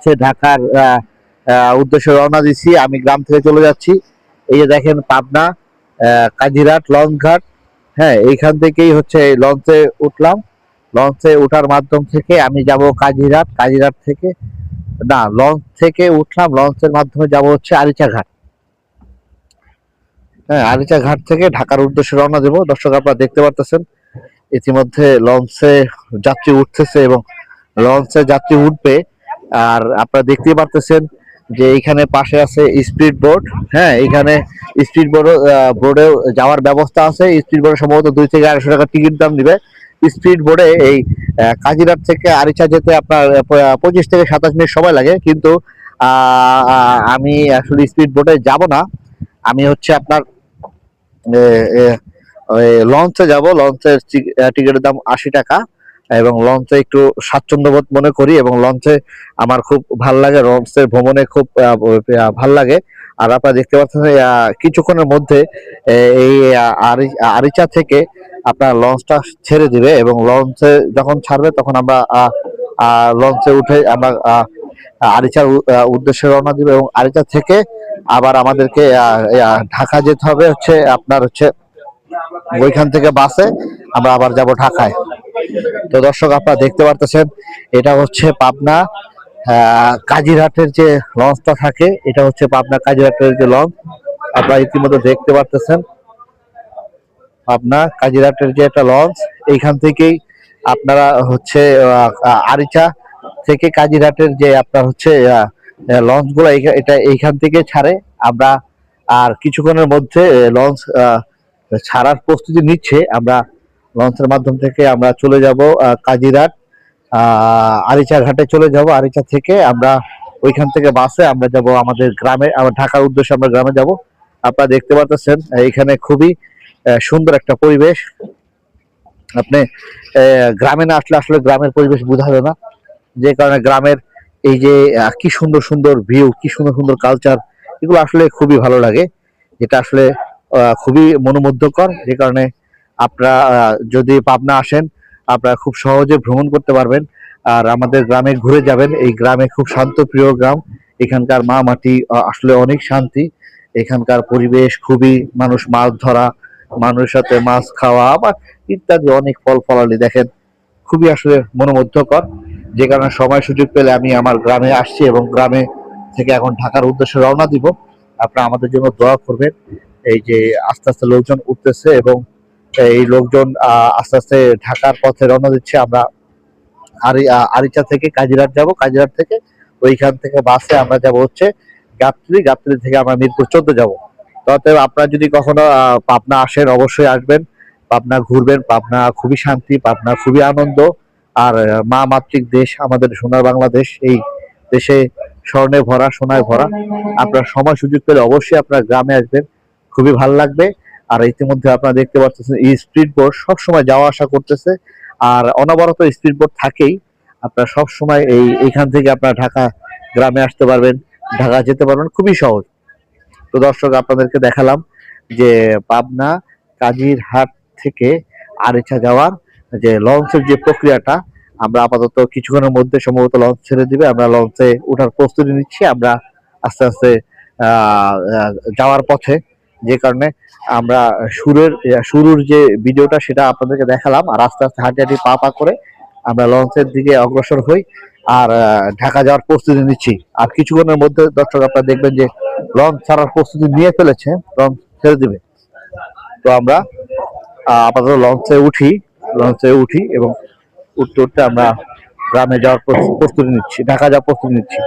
হচ্ছে ঢাকার উদ্দেশ্যে রওনা দিচ্ছি। আমি গ্রাম থেকে চলে যাচ্ছি। এই যে দেখেন পাবনা কাজিরাট লঞ্চ ঘাট হ্যাঁ এইখান থেকেই হচ্ছে লঞ্চে উঠলাম। লঞ্চে ওঠার মাধ্যম থেকে আমি যাব কাজিরাট কাজিরাট থেকে, না, লঞ্চ থেকে উঠলাম। লঞ্চের মাধ্যমে যাব হচ্ছে আরিচা ঘাট হ্যাঁ আরিচা ঘাট থেকে ঢাকার উদ্দেশ্যে রওনা দেবো। দর্শক আপনারা দেখতে পারতেছেন, ইতিমধ্যে লঞ্চে যাত্রী উঠতেছে এবং লঞ্চে যাত্রী উঠবে। আর আপনারা দেখতেই পারতেছেন যে এইখানে পাশে আছে স্পিড বোর্ড হ্যাঁ এখানে স্পিড বোর্ড বোর্ডে যাওয়ার ব্যবস্থা আছে। স্পিড বোর্ডে সম্ভবত দুই থেকে আড়াইশো টাকা টিকিট দাম দিবে স্পিড বোর্ডে এই কাজিরাট থেকে আরিচা যেতে আপনার পঁচিশ থেকে সাতাশ মিনিট সময় লাগে। কিন্তু আমি আসলে স্পিড বোটে যাব না। আমি হচ্ছে আপনার লঞ্চে যাব। লঞ্চের টিকিটের দাম আশি টাকা। এবং লঞ্চে একটু স্বাচ্ছন্দ্যবোধ মনে করি এবং লঞ্চে আমার খুব ভালো লাগে, লঞ্চের ভ্রমণে খুব ভালো লাগে। আর আপনারা দেখতে পাচ্ছেন কিছুক্ষণের মধ্যে এই আরিচা থেকে আপনার লঞ্চটা ছেড়ে দিবে এবং লঞ্চে যখন ছাড়বে তখন আমরা লঞ্চে উঠে আমরা আরিচার উদ্দেশ্যে রওনা দিবে এবং আরিচা থেকে আবার আমাদেরকে ঢাকা যেতে হবে হচ্ছে আপনার হচ্ছে ওইখান থেকে বাসে। আমরা আবার যাব ঢাকায়। তো দর্শক আপনারা দেখতে পারতেছেন, এটা হচ্ছে পাবনা কাজিরহাটের যে লঞ্চটা থাকে, এটা হচ্ছে পাবনা কাজিরহাটের যে লঞ্চ। আপনারা ইতিমধ্যে দেখতে পারতেছেন, পাবনা কাজিরহাটের যে একটা লঞ্চ, এইখান থেকেই আপনারা হচ্ছে আরিচা থেকে কাজিরহাটের যে আপনার হচ্ছে লঞ্চগুলো এটা এইখান থেকে ছাড়ে। আমরা আর কিছুক্ষণের মধ্যে লঞ্চ ছাড়ার প্রস্তুতি নিচ্ছে। আমরা লঞ্চের মাধ্যম থেকে আমরা চলে যাব কাজিরাট আরিচা ঘাটে চলে যাব। আরিচা থেকে আমরা ওইখান থেকে বাসে আমরা যাব আমাদের গ্রামে, আবার ঢাকার উদ্দেশ্যে আমরা গ্রামে যাব। আপনারা দেখতে পারতেছেন, এইখানে খুবই সুন্দর একটা পরিবেশ। আপনি গ্রামে না আসলে আসলে গ্রামের পরিবেশ বোঝাবে না। যে কারণে গ্রামের এই যে কি সুন্দর সুন্দর ভিউ কি সুন্দর সুন্দর কালচার এগুলো আসলে খুবই ভালো লাগে। যেটা আসলে খুবই মনোমুগ্ধকর। যে কারণে আপনারা যদি পাবনা আসেন, আপনারা খুব সহজে ভ্রমণ করতে পারবেন। আর আমাদের গ্রামে ঘুরে যাবেন। এই গ্রামে খুব শান্ত প্রিয় গ্রাম। এখানকার মা মাটি আসলে অনেক শান্তি। এখানকার পরিবেশ খুবই মানুষ মাছ ধরা, মানুষের সাথে মাছ খাওয়া, আবার ইত্যাদি অনেক ফল ফলালি দেখেন। খুবই আসলে মনোমুগ্ধকর। যে কারণে সময় সুযোগ পেলে আমি আমার গ্রামে আসছি এবং গ্রামে থেকে এখন ঢাকার উদ্দেশ্যে রওনা দিব। আপনারা আমাদের জন্য দোয়া করবেন। এই যে আস্তে আস্তে লোকজন উঠতেছে এবং এই লোকজন আস্তে আস্তে ঢাকার পথে রওনা দিচ্ছে। আমরা আরি আরিচা থেকে কাজিরাট যাব। কাজিরাট থেকে ওইখান থেকে বাসে আমরা যাব হচ্ছে গাবতলি। গাবতলি থেকে আমরা মিরপুর চোদ্দ যাব। তবে আপনারা যদি কখনো পাবনা আসেন অবশ্যই আসবেন। পাবনা ঘুরবেন, পাবনা খুবই শান্তি, পাবনা খুবই আনন্দ। আর মা মাতৃক দেশ, আমাদের সোনার বাংলাদেশ, এই দেশে স্বর্ণে ভরা, সোনায় ভরা। আপনার সময় সুযোগ পেলে অবশ্যই আপনার গ্রামে আসবেন। খুবই ভালো লাগবে। আর ইতিমধ্যে আপনারা দেখতে পাচ্ছেন এই স্পিড বোট সবসময় যাওয়া আসা করতেছে। আর অনবরত স্পিড বোট থাকেই। আপনারা সব সময় এই, এইখান থেকে আপনার ঢাকা গ্রামে আসতে পারবেন, ঢাকা যেতে পারবেন, খুবই সহজ। তো দর্শক, আপনাদেরকে দেখালাম যে পাবনা কাজিরহাট থেকে আরিচা যাওয়ার যে লঞ্চের যে প্রক্রিয়াটা, আমরা আপাতত কিছুক্ষণের মধ্যে সম্ভবত লঞ্চ ছেড়ে দিবে। আমরা লঞ্চে ওঠার প্রস্তুতি নিচ্ছি। আমরা আস্তে আস্তে যাওয়ার পথে যে কারণে আমরা শুরুর শুরুর যে ভিডিওটা সেটা আপনাদেরকে দেখালাম আর আস্তে আস্তে হাঁটি হাঁটি পা পা করে আমরা লঞ্চের দিকে অগ্রসর হই আর ঢাকা যাওয়ার প্রস্তুতি নিচ্ছি। আর কিছুক্ষণের মধ্যে দর্শক আপনারা দেখবেন যে লঞ্চ ছাড়ার প্রস্তুতি নিয়ে ফেলেছে, লঞ্চ ছেড়ে দিবে। তো আমরা আপাতত লঞ্চে উঠি লঞ্চে উঠি এবং উঠতে উঠতে আমরা গ্রামে যাওয়ার প্রস্তুতি নিচ্ছি, ঢাকা যাওয়ার প্রস্তুতি নিচ্ছি।